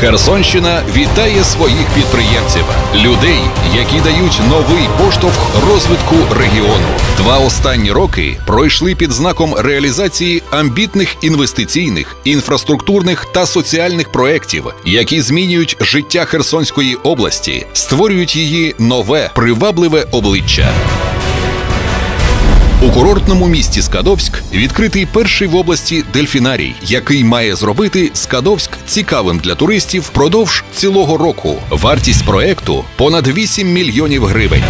Херсонщина вітає своїх підприємців, людей, які дають новий поштовх розвитку регіону. Два останні роки пройшли під знаком реалізації амбітних інвестиційних, інфраструктурних та соціальних проєктів, які змінюють життя Херсонської області, створюють її нове привабливе обличчя. У курортному місті Скадовськ відкритий перший в області дельфінарій, який має зробити Скадовськ цікавим для туристів впродовж цілого року. Вартість проекту понад 8 мільйонів гривень.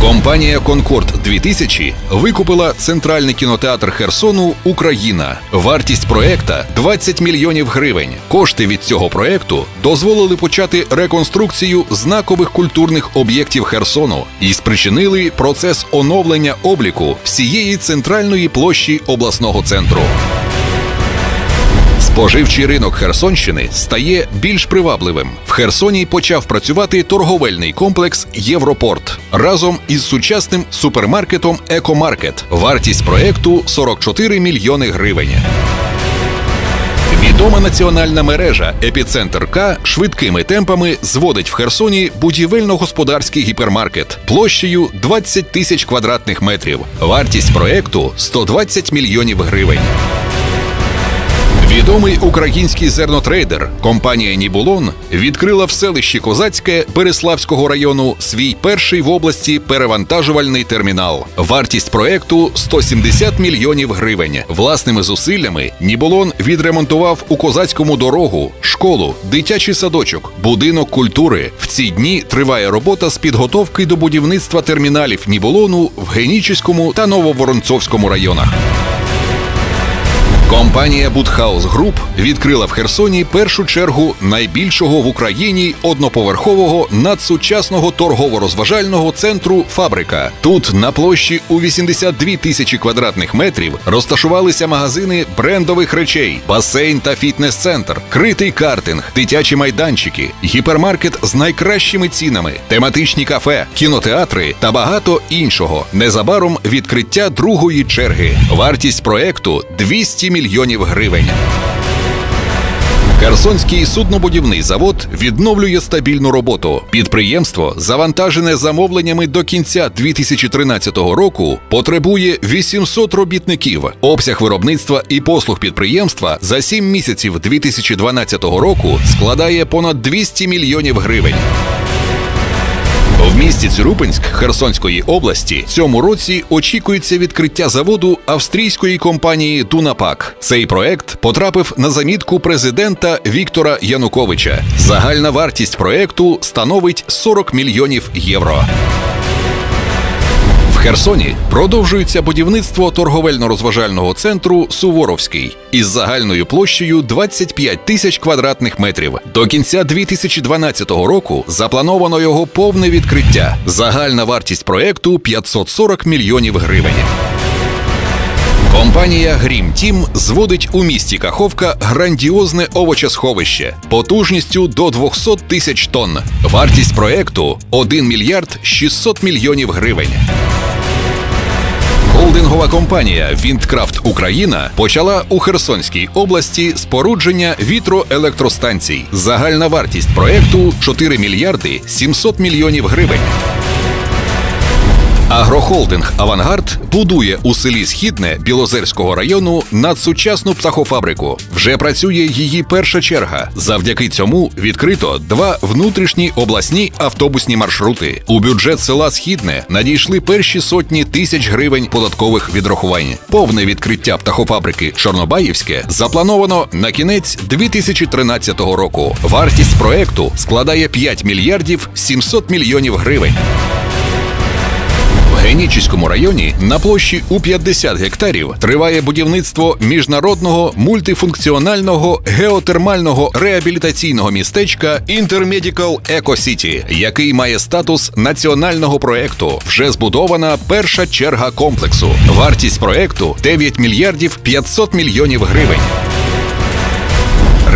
Компанія Конкорд 2000 викупила центральний кінотеатр Херсону Україна. Вартість проекта 20 мільйонів гривень. Кошти від цього проекту дозволили почати реконструкцію знакових культурних об'єктів Херсону і спричинили процес оновлення обліку всієї центральної площі обласного центру. Споживчий ринок Херсонщини стає більш привабливим. В Херсоні почав працювати торговельний комплекс Європорт разом із сучасним супермаркетом Екомаркет. Вартість проекту 44 мільйони гривень. Відома національна мережа Епіцентр К швидкими темпами зводить в Херсоні будівельно-господарський гіпермаркет площею 20 тисяч квадратних метрів. Вартість проекту 120 мільйонів гривень. Відомий український зернотрейдер компанія Нібулон відкрила в селищі Козацьке Береславського району свій перший в області перевантажувальний термінал. Вартість проекту 170 мільйонів гривень. Власними зусиллями Нібулон відремонтував у козацькому дорогу, школу, дитячий садочок, будинок культури. В ці дні триває робота з підготовки до будівництва терміналів Нібулону в Генічеському та Нововоронцовському районах. Компанія Будхаус Груп відкрила в Херсоні першу чергу найбільшого в Україні одноповерхового надсучасного торгово-розважального центру Фабрика. Тут на площі у 82 тисячі квадратних метрів розташувалися магазини брендових речей, басейн та фітнес-центр, критий картинг, дитячі майданчики, гіпермаркет з найкращими цінами, тематичні кафе, кінотеатри та багато іншого. Незабаром відкриття другої черги. Вартість проекту 200 мільйонів гривень. Херсонський суднобудівний завод відновлює стабільну роботу. Підприємство, завантажене замовленнями до кінця 2013 року, потребує 800 робітників. Обсяг виробництва і послуг підприємства за 7 місяців 2012 року складає понад 200 мільйонів гривень. В місті Цюрупинськ Херсонської області цьому році очікується відкриття заводу австрійської компанії Дунапак. Цей проект потрапив на замітку президента Віктора Януковича. Загальна вартість проекту становить 40 мільйонів євро. Херсоні продовжується будівництво торговельно-розважального центру Суворовський із загальною площею 25 тисяч квадратних метрів. До кінця 2012 року заплановано його повне відкриття. Загальна вартість проекту 540 мільйонів гривень. Компанія Грім Тім зводить у місті Каховка грандіозне овочесховище потужністю до 200 тисяч тонн. Вартість проекту 1 мільярд 600 мільйонів гривень. Холдингова компанія Вінткрафт Україна почала у Херсонській області спорудження вітроелектростанцій. Загальна вартість проекту 4 мільярди 700 мільйонів гривень. Агрохолдинг Авангард будує у селі Східне Білозерського району надсучасну птахофабрику. Вже працює її перша черга. Завдяки цьому відкрито два внутрішні обласні автобусні маршрути. У бюджет села Східне надійшли перші сотні тисяч гривень податкових відрахувань. Повне відкриття птахофабрики Чорнобаївське заплановано на кінець 2013 року. Вартість проекту складає 5 мільярдів 700 мільйонів гривень. В районі на площі у 50 гектарів триває будівництво міжнародного мультифункціонального геотермального реабілітаційного містечка Eco City, який має статус національного проекту. Вже збудована перша черга комплексу. Вартість проекту 9 мільярдів 500 мільйонів гривень.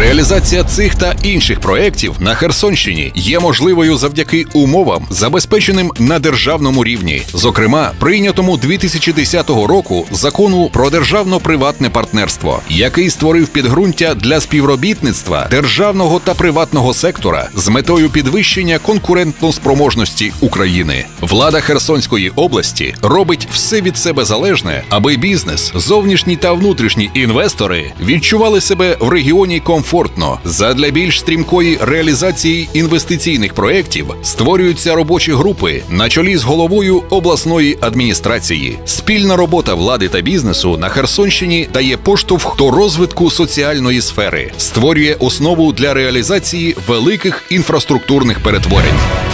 Реалізація цих та інших проєктів на Херсонщині є можливою завдяки умовам, забезпеченим на державному рівні, зокрема прийнятому 2010 року закону про державно-приватне партнерство, який створив підґрунтя для співробітництва державного та приватного сектора з метою підвищення конкурентноспроможності України. Влада Херсонської області робить все від себе залежне, аби бізнес, зовнішні та внутрішні інвестори відчували себе в регіоні комфортно. Задля більш стрімкої реалізації інвестиційних проєктів створюються робочі групи на чолі з головою обласної адміністрації. Спільна робота влади та бізнесу на Херсонщині дає поштовх до розвитку соціальної сфери, створює основу для реалізації великих інфраструктурних перетворень.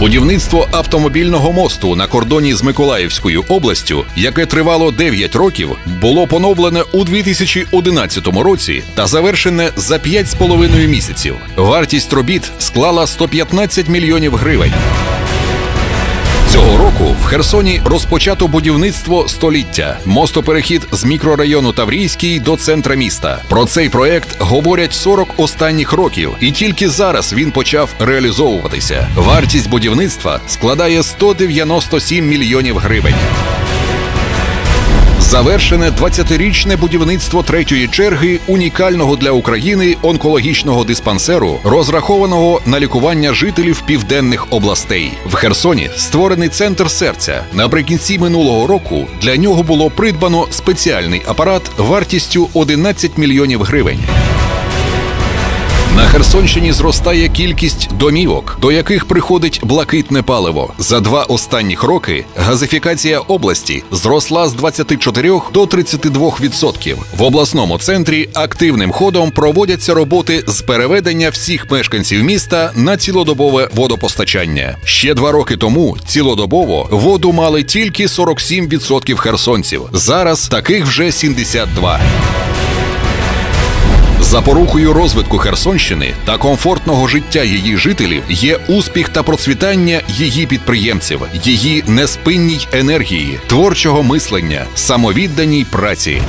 Будівництво автомобільного мосту на кордоні з Миколаївською областю, яке тривало 9 років, було поновлене у 2011 році та завершене за 5,5 місяців. Вартість робіт склала 115 мільйонів гривень. Цього року в Херсоні розпочато будівництво століття мостоперехід з мікрорайону Таврійський до центра міста. Про цей проект говорять 40 останніх років, і тільки зараз він почав реалізовуватися. Вартість будівництва складає 197 мільйонів гривень. Завершене 20-річне будівництво третьої черги унікального для України онкологічного диспансеру, розрахованого на лікування жителів південних областей. В Херсоні створений центр серця. Наприкінці минулого року для нього було придбано спеціальний апарат вартістю 11 мільйонів гривень. Херсонщині зростає кількість домівок, до яких приходить блакитне паливо. За два останніх роки газифікація області зросла з 24 до 32%. відсотків. В обласному центрі активним ходом проводяться роботи з переведення всіх мешканців міста на цілодобове водопостачання. Ще два роки тому цілодобово воду мали тільки 47% херсонців. Зараз таких вже 72%. Запорукою розвитку Херсонщини та комфортного життя її жителів є успіх та процвітання її підприємців, її неспинній енергії, творчого мислення, самовідданій праці.